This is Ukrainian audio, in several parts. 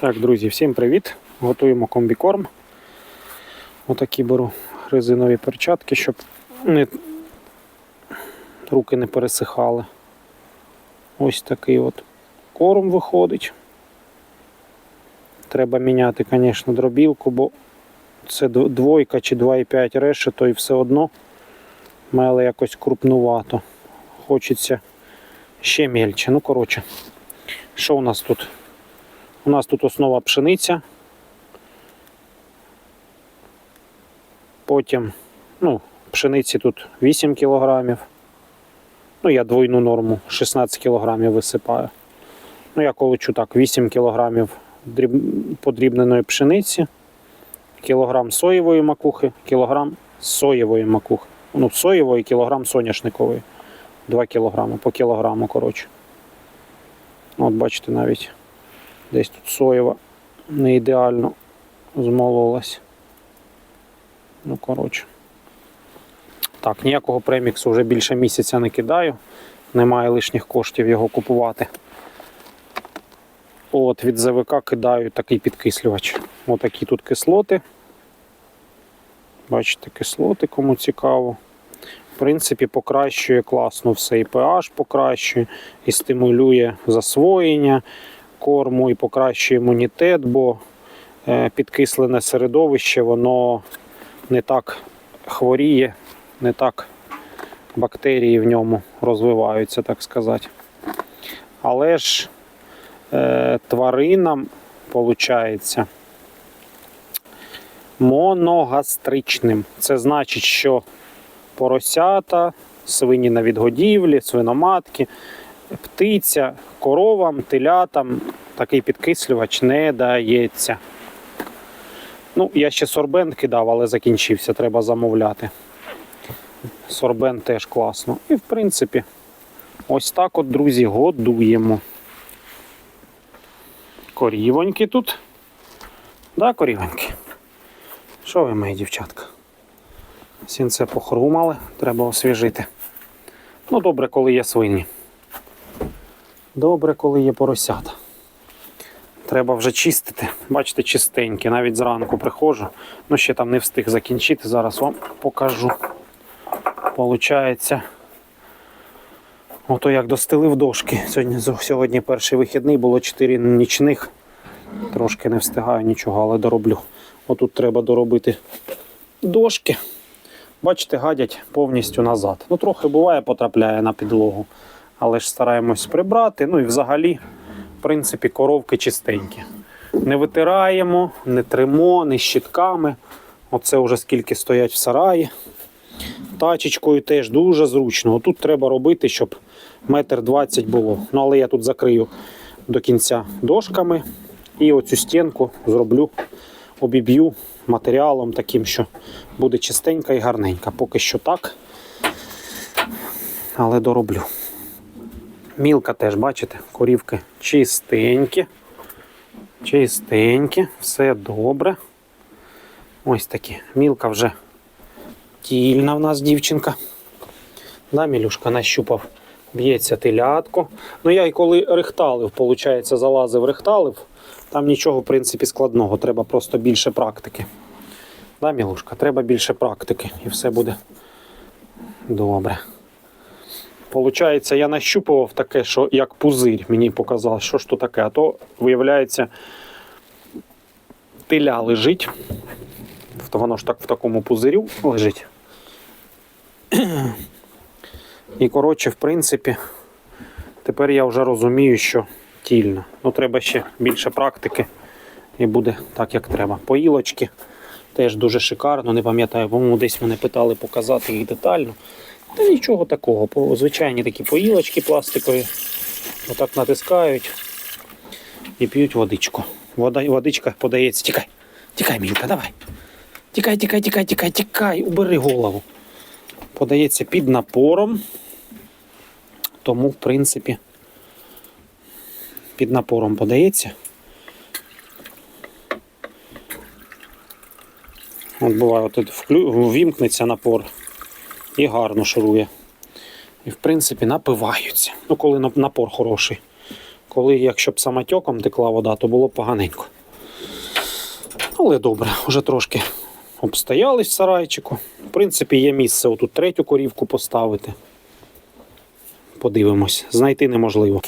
Так, друзі, всім привіт! Готуємо комбікорм. Отакі беру резинові перчатки, щоб не... руки не пересихали. Ось такий от корм виходить. Треба міняти, звісно, дробілку, бо це двойка чи 2,5 решето і все одно меле якось крупнувато. Хочеться ще мельче. Ну, коротше, що у нас тут? У нас тут основа пшениця. Потім, ну, пшениці тут 8 кілограмів. Ну, я двойну норму 16 кілограмів висипаю. Ну, я колочу так, 8 кілограмів подрібненої пшениці, кілограм соєвої макухи, кілограм соєвої макухи. Ну, соєвої, кілограм соняшникової. 2 кілограми по кілограму, коротше. От бачите, навіть десь тут соєва не ідеально змололась. Ну, коротше. Так, ніякого преміксу вже більше місяця не кидаю. Немає лишніх коштів його купувати. От від ЗВК кидаю такий підкислювач. Отакі тут кислоти. Бачите, кислоти, кому цікаво. В принципі, покращує класно все. І pH покращує, і стимулює засвоєння корму, і покращує імунітет, бо е, підкислене середовище, воно не так хворіє, не так бактерії в ньому розвиваються, так сказати. Але ж е, тваринам, виходить, моногастричним. Це значить, що поросята, свині на відгодівлі, свиноматки, птиця, коровам, телятам такий підкислювач не дається. Ну, я ще сорбент кидав, але закінчився, треба замовляти. Сорбент теж класно. І в принципі, ось так от, друзі, годуємо. Корівоньки тут. Да, корівоньки? Що ви, мої дівчатка? Сінце похрумали, треба освіжити. Ну, добре, коли є свині. Добре, коли є поросята. Треба вже чистити. Бачите, чистенькі. Навіть зранку приходжу. Ну, ще там не встиг закінчити. Зараз вам покажу. Получається. Ото як достелив дошки. Сьогодні, сьогодні перший вихідний, було 4 нічних. Трошки не встигаю нічого, але дороблю. Отут треба доробити дошки. Бачите, гадять повністю назад. Ну, трохи буває, потрапляє на підлогу. Але ж стараємось прибрати. Ну і взагалі, в принципі, коровки чистенькі. Не витираємо, не тримо, не щітками. Оце вже скільки стоять в сараї. Тачечкою теж дуже зручно. Отут треба робити, щоб метр двадцять було. Ну, але я тут закрию до кінця дошками. І оцю стінку зроблю, обіб'ю матеріалом таким, що буде чистенька і гарненька. Поки що так. Але дороблю. Мілка теж, бачите, корівки чистенькі. Чистенькі, все добре. Ось такі. Мілка вже тільна в нас дівчинка. Да, Мілюшка нащупав. Б'ється телятко. Ну я і коли рихталив, виходить, залазив, рихталив. Там нічого, в принципі, складного. Треба просто більше практики. Да, Мілушка, треба більше практики і все буде добре. Получається, я нащупував таке, що як пузир. Мені показалось, що ж то таке. А то, виявляється, теля лежить. Воно ж так в такому пузирю лежить. І, коротше, в принципі, тепер я вже розумію, що тільно. Ну, треба ще більше практики і буде так, як треба. Поїлочки теж дуже шикарно. Не пам'ятаю, по-моєму, десь мене питали показати їх детально. Та нічого такого. Звичайні такі поїлочки пластикові. Отак натискають і п'ють водичку. Вода, водичка подається. Тікай, тікай, Мілка, давай. Тікай, тікай, тікай, тікай, тікай, убери голову. Подається під напором. Тому, в принципі, під напором подається. От буває, тут вклю... ввімкнеться напор і гарно шурує. І в принципі напиваються. Ну, коли напор хороший. Коли, якщо б самотьоком текла вода, то було б поганенько. Але добре, вже трошки обстоялись в сарайчику. В принципі, є місце отут третю корівку поставити. Подивимось, знайти неможливо.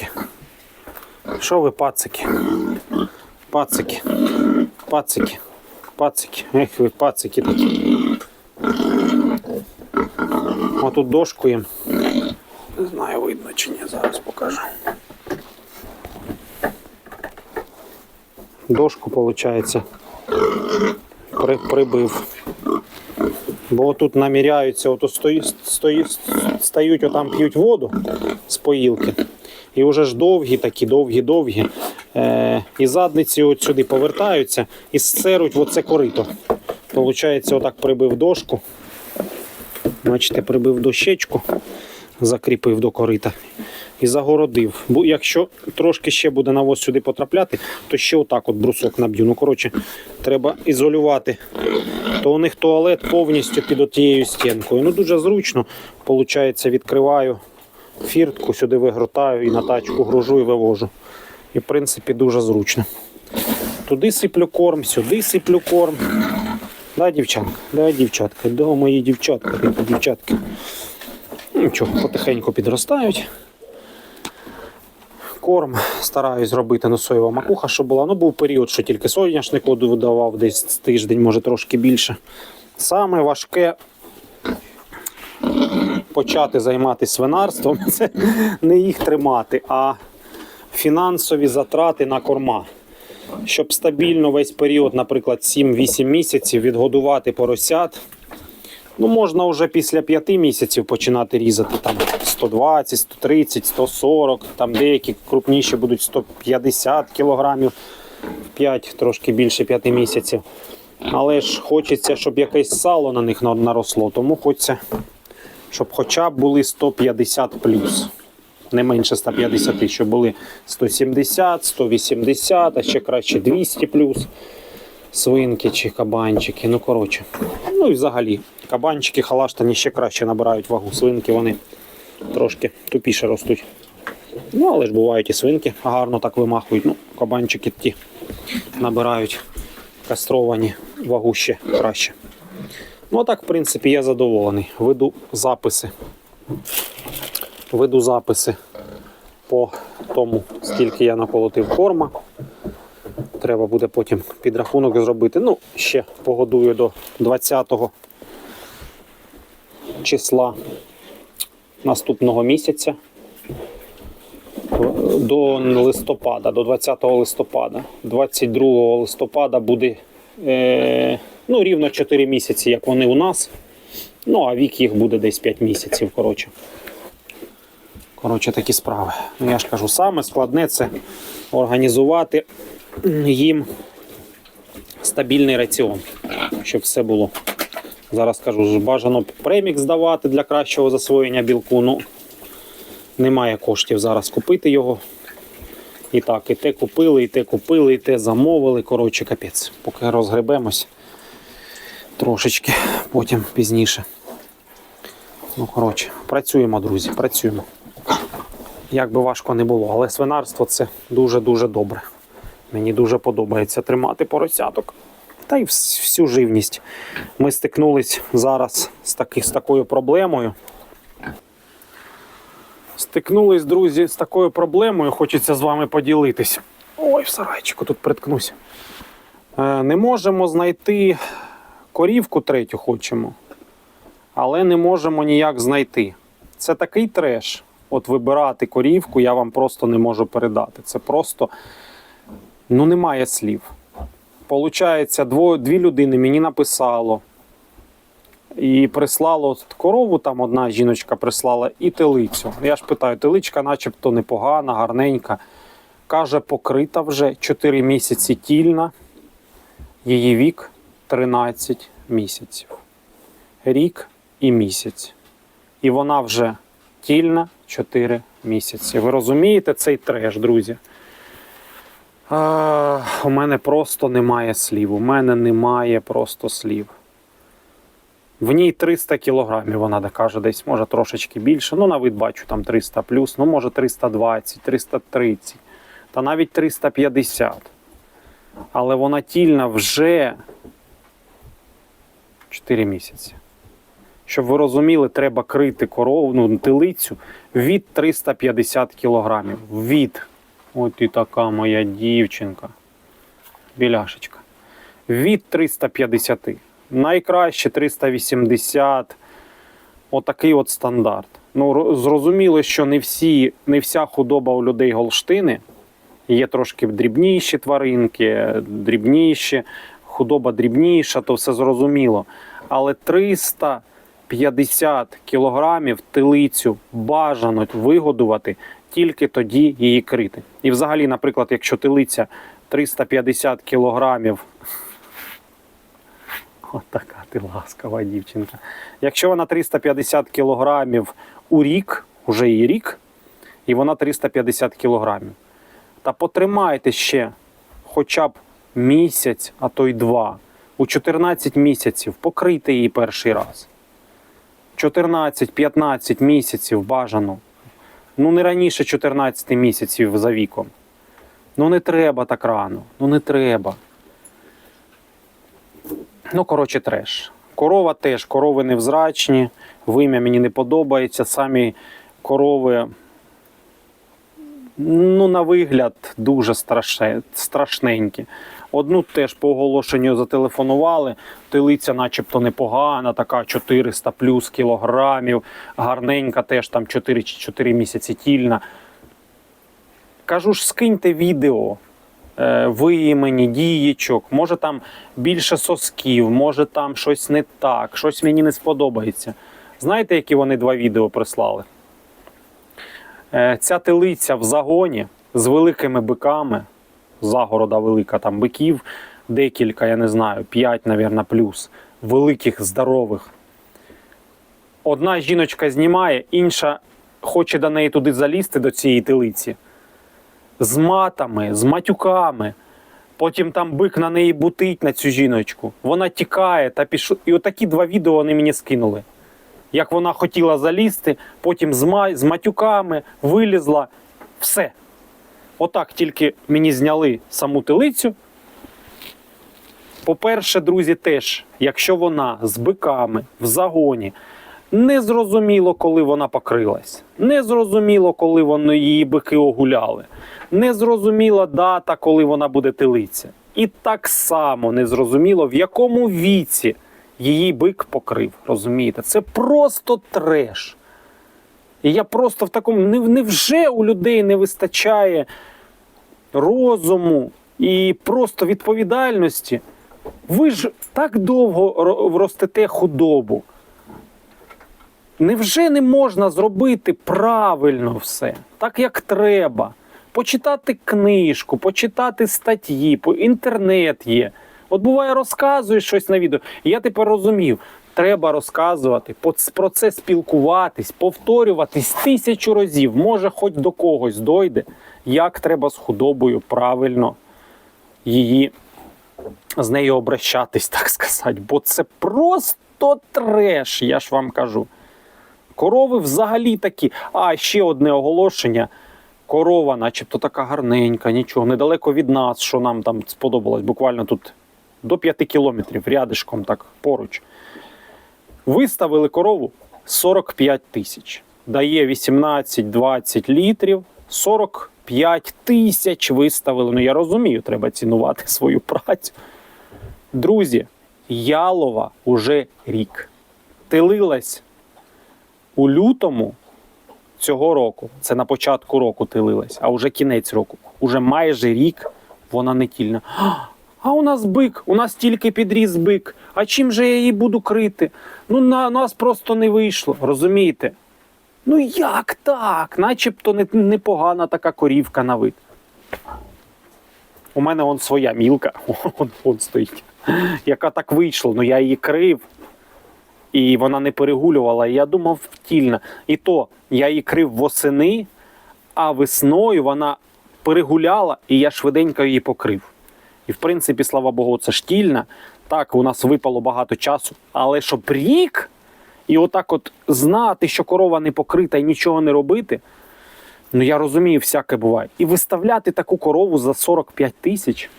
Що ви, пацики? Пацики, пацики, пацики. Ех ви пацики такі. Отут дошку їм. Не знаю, видно чи ні, зараз покажу. Дошку, виходить, при, прибив. Бо тут наміряються, ото стої, стої, стають, отам п'ють воду з поїлки. І вже ж довгі, такі довгі-довгі. Е, і задниці от сюди повертаються і сцеруть оце корито. Получається, отак прибив дошку. Бачите, прибив дощечку, закріпив до корита і загородив. Бо якщо трошки ще буде навоз сюди потрапляти, то ще отак от брусок наб'ю. Ну, коротше, треба ізолювати. То у них туалет повністю під тією стінкою. Ну, дуже зручно. Получається, відкриваю фіртку, сюди вигротаю і на тачку гружу і вивожу. І, в принципі, дуже зручно. Туди сиплю корм, сюди сиплю корм. Да, дівчанка, да, дівчатка, да, мої дівчатка, дівчатки. Ну, Нічого, потихеньку підростають. Корм стараюсь зробити на соєва макуха, щоб була. Ну, був період, що тільки соняшник видавав десь тиждень, може трошки більше. Саме важке почати займатися свинарством це не їх тримати, а фінансові затрати на корма. Щоб стабільно весь період, наприклад, 7-8 місяців відгодувати поросят. Ну, можна вже після 5 місяців починати різати там 120, 130, 140, там деякі крупніші будуть 150 кілограмів 5, трошки більше 5 місяців. Але ж хочеться, щоб якесь сало на них наросло, тому хочеться, щоб хоча б були 150 плюс. Не менше 150, щоб були 170, 180, а ще краще 200 плюс свинки чи кабанчики. Ну, коротше. Ну і взагалі, кабанчики халаштані ще краще набирають вагу. Свинки вони трошки тупіше ростуть. Ну, але ж бувають і свинки гарно так вимахують. Ну, кабанчики ті набирають кастровані вагу ще краще. Ну, а так, в принципі, я задоволений. Веду записи. Веду записи по тому, скільки я наколотив корма. Треба буде потім підрахунок зробити. Ну, ще погодую до 20 числа наступного місяця. До листопада, до 20 листопада. 22 листопада буде е, ну, рівно 4 місяці, як вони у нас. Ну, а вік їх буде десь 5 місяців. Коротше. Коротше, такі справи. Ну, я ж кажу, саме складне це організувати їм стабільний раціон, щоб все було. Зараз кажу, бажано премікс давати для кращого засвоєння білку. Ну, немає коштів зараз купити його. І так, і те купили, і те купили, і те замовили. Коротше, капець. Поки розгребемось трошечки, потім пізніше. Ну, коротше, працюємо, друзі, працюємо. Як би важко не було, але свинарство це дуже-дуже добре. Мені дуже подобається тримати поросяток. Та й всю живність. Ми стикнулись зараз з, таки, з такою проблемою. Стикнулись, друзі, з такою проблемою, хочеться з вами поділитись. Ой, в сарайчику тут приткнусь. Е, не можемо знайти корівку третю хочемо, але не можемо ніяк знайти. Це такий треш. От вибирати корівку я вам просто не можу передати. Це просто ну немає слів. Получається, дво, дві людини мені написало. І прислало корову, там одна жіночка прислала, і телицю. Я ж питаю, теличка начебто непогана, гарненька. Каже, покрита вже 4 місяці тільна. Її вік 13 місяців. Рік і місяць. І вона вже тільна 4 місяці. Ви розумієте цей треш, друзі? А, у мене просто немає слів. У мене немає просто слів. В ній 300 кілограмів, вона каже, десь може трошечки більше. Ну, на вид бачу там 300 плюс, ну може 320, 330. та навіть 350. Але вона тільна вже 4 місяці. Щоб ви розуміли, треба крити корову, ну, телицю від 350 кілограмів. Від. От і така моя дівчинка. Біляшечка. Від 350. Найкраще 380. Отакий от стандарт. Ну, зрозуміло, що не, всі, не вся худоба у людей Голштини. Є трошки дрібніші тваринки, дрібніші, худоба дрібніша, то все зрозуміло. Але 350 кілограмів телицю бажано вигодувати, тільки тоді її крити. І взагалі, наприклад, якщо телиця 350 кілограмів. От така ти ласкава дівчинка. Якщо вона 350 кілограмів у рік, уже її рік, і вона 350 кілограмів. Та потримайте ще хоча б місяць, а то й два. У 14 місяців покрийте її перший раз. 14-15 місяців бажано. Ну, не раніше 14 місяців за віком. Ну, не треба так рано. Ну, не треба. Ну, коротше, треш. Корова теж, корови невзрачні, вим'я мені не подобається. Самі корови, ну, на вигляд, дуже страше, страшненькі. Одну теж по оголошенню зателефонували. Телиця, начебто, непогана, така 400 плюс кілограмів, гарненька, теж там 4 чи 4 місяці тільна. Кажу ж, скиньте відео е, виімені, дієчок, може там більше сосків, може там щось не так, щось мені не сподобається. Знаєте, які вони два відео прислали? Е, Ця телиця в загоні з великими биками, загорода велика, там биків, декілька, я не знаю, 5, мабуть, плюс, великих, здорових. Одна жіночка знімає, інша хоче до неї туди залізти, до цієї телиці з матами, з матюками. Потім там бик на неї бутить на цю жіночку. Вона тікає та пішла. І отакі два відео вони мені скинули. Як вона хотіла залізти, потім з, ма... з матюками вилізла. Все. Отак тільки мені зняли саму телицю. По-перше, друзі, теж, якщо вона з биками в загоні, не зрозуміло, коли вона покрилась. Не зрозуміло, коли вони її бики огуляли. Не зрозуміла дата, коли вона буде телиця. І так само не зрозуміло, в якому віці її бик покрив. Розумієте? Це просто треш. І я просто в такому. Невже у людей не вистачає розуму і просто відповідальності? Ви ж так довго ро- ростете худобу. Невже не можна зробити правильно все, так як треба? Почитати книжку, почитати статті, інтернет є. От буває, розказуєш щось на відео. Я тепер розумів, треба розказувати, про це спілкуватись, повторюватись тисячу разів. Може, хоч до когось дойде, як треба з худобою правильно її з нею обращатись, так сказати. Бо це просто треш, я ж вам кажу. Корови взагалі такі. А ще одне оголошення. Корова, начебто така гарненька, нічого, недалеко від нас, що нам там сподобалось, буквально тут до 5 кілометрів рядишком, так поруч. Виставили корову 45 тисяч. Дає 18-20 літрів, 45 тисяч виставили. Ну я розумію, треба цінувати свою працю. Друзі, ялова уже рік. Тилилась у лютому цього року, це на початку року тилилась, а вже кінець року. Уже майже рік вона не тільна. А у нас бик, у нас тільки підріс бик. А чим же я її буду крити? Ну на нас просто не вийшло, розумієте? Ну як так? Начебто не- непогана така корівка на вид. У мене он своя мілка, он, он стоїть, яка так вийшла. Ну я її крив, і вона не перегулювала. Я думав, втільна. І то я її крив восени, а весною вона перегуляла, і я швиденько її покрив. І в принципі, слава Богу, це штільна. Так, у нас випало багато часу, але щоб рік, і отак от знати, що корова не покрита і нічого не робити. Ну я розумію, всяке буває. І виставляти таку корову за 45 тисяч.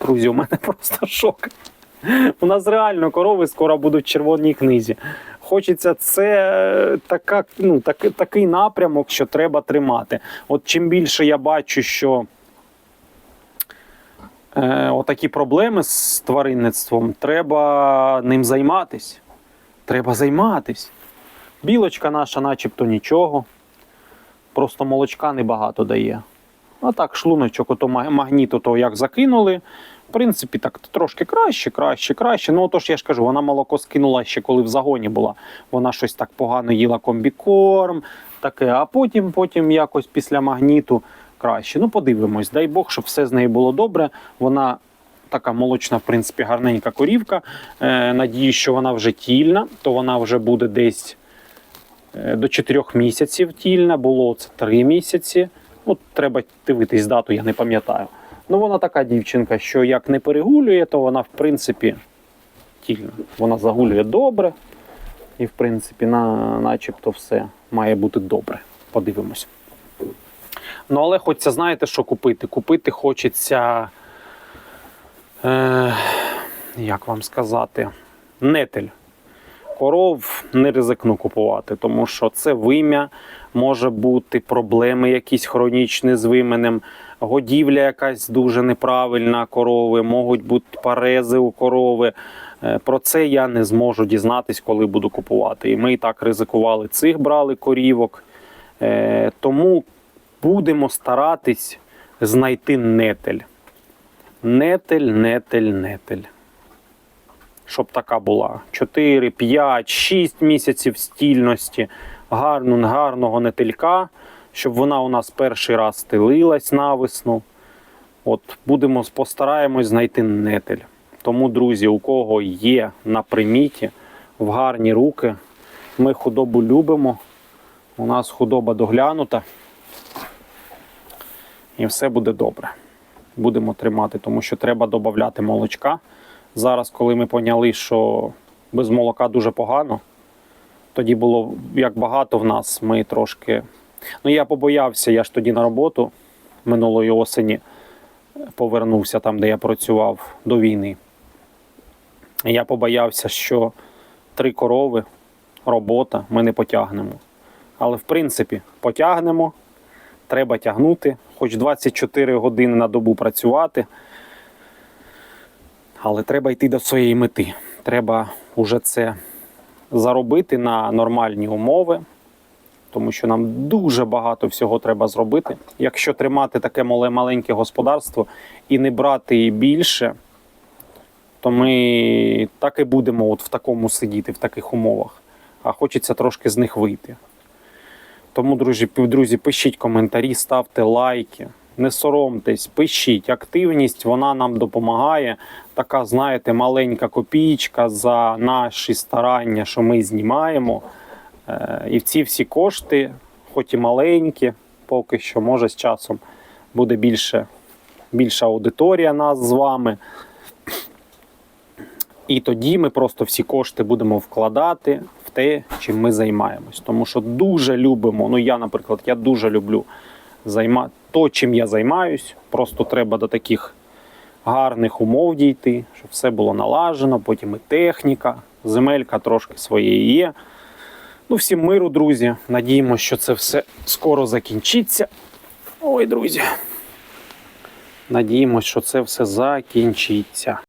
Друзі, у мене просто шок. У нас реально корови скоро будуть в червоній книзі. Хочеться це е, така, ну, так, такий напрямок, що треба тримати. От чим більше я бачу, що е, отакі проблеми з тваринництвом, треба ним займатись. Треба займатись. Білочка наша, начебто нічого. Просто молочка небагато дає. А так, шлуночок, ото ма- магніт, ото як закинули. В принципі, так трошки краще, краще, краще. Ну, отож, я ж кажу, вона молоко скинула ще коли в загоні була. Вона щось так погано їла комбікорм, таке, а потім, потім якось після магніту краще. Ну, подивимось, дай Бог, щоб все з нею було добре. Вона така молочна, в принципі, гарненька корівка. Е, надію, що вона вже тільна, то вона вже буде десь е, до 4 місяців тільна, було це 3 місяці. Ну, треба дивитись дату, я не пам'ятаю. Ну, вона така дівчинка, що як не перегулює, то вона, в принципі, тільна. Вона загулює добре. І, в принципі, на, начебто все має бути добре. Подивимось. Ну, але хочеться, знаєте, що купити? Купити хочеться. Е, як вам сказати, нетель. Коров не ризикну купувати, тому що це вим'я, може бути проблеми якісь хронічні з вименем, годівля якась дуже неправильна корови, можуть бути парези у корови. Е, Про це я не зможу дізнатись, коли буду купувати. І ми і так ризикували цих брали корівок. Е, Тому будемо старатись знайти нетель. Нетель, нетель, нетель. Щоб така була. 4, 5, 6 місяців стільності, гарну, гарного нетелька, щоб вона у нас перший раз стелилась на весну. От будемо постараємось знайти нетель. Тому, друзі, у кого є на приміті в гарні руки, ми худобу любимо. У нас худоба доглянута. І все буде добре. Будемо тримати, тому що треба додати молочка. Зараз, коли ми поняли, що без молока дуже погано, тоді було як багато в нас, ми трошки. Ну, я побоявся, я ж тоді на роботу минулої осені повернувся там, де я працював до війни. Я побоявся, що три корови, робота, ми не потягнемо. Але в принципі потягнемо, треба тягнути, хоч 24 години на добу працювати. Але треба йти до своєї мети. Треба уже це заробити на нормальні умови, тому що нам дуже багато всього треба зробити. Якщо тримати таке мале маленьке господарство і не брати більше, то ми так і будемо от в такому сидіти, в таких умовах. А хочеться трошки з них вийти. Тому, друзі, друзі, пишіть коментарі, ставте лайки. Не соромтесь, пишіть. Активність вона нам допомагає. Така, знаєте, маленька копійка за наші старання, що ми знімаємо. Е, І ці всі кошти, хоч і маленькі, поки що, може з часом буде більше, більша аудиторія нас з вами. І тоді ми просто всі кошти будемо вкладати те, чим ми займаємось. Тому що дуже любимо. Ну я, наприклад, я дуже люблю займа... то, чим я займаюсь. Просто треба до таких гарних умов дійти, щоб все було налажено, потім і техніка, земелька трошки своєї є. Ну, всім миру, друзі. Надіємося, що це все скоро закінчиться. Ой, друзі. Надіємося, що це все закінчиться.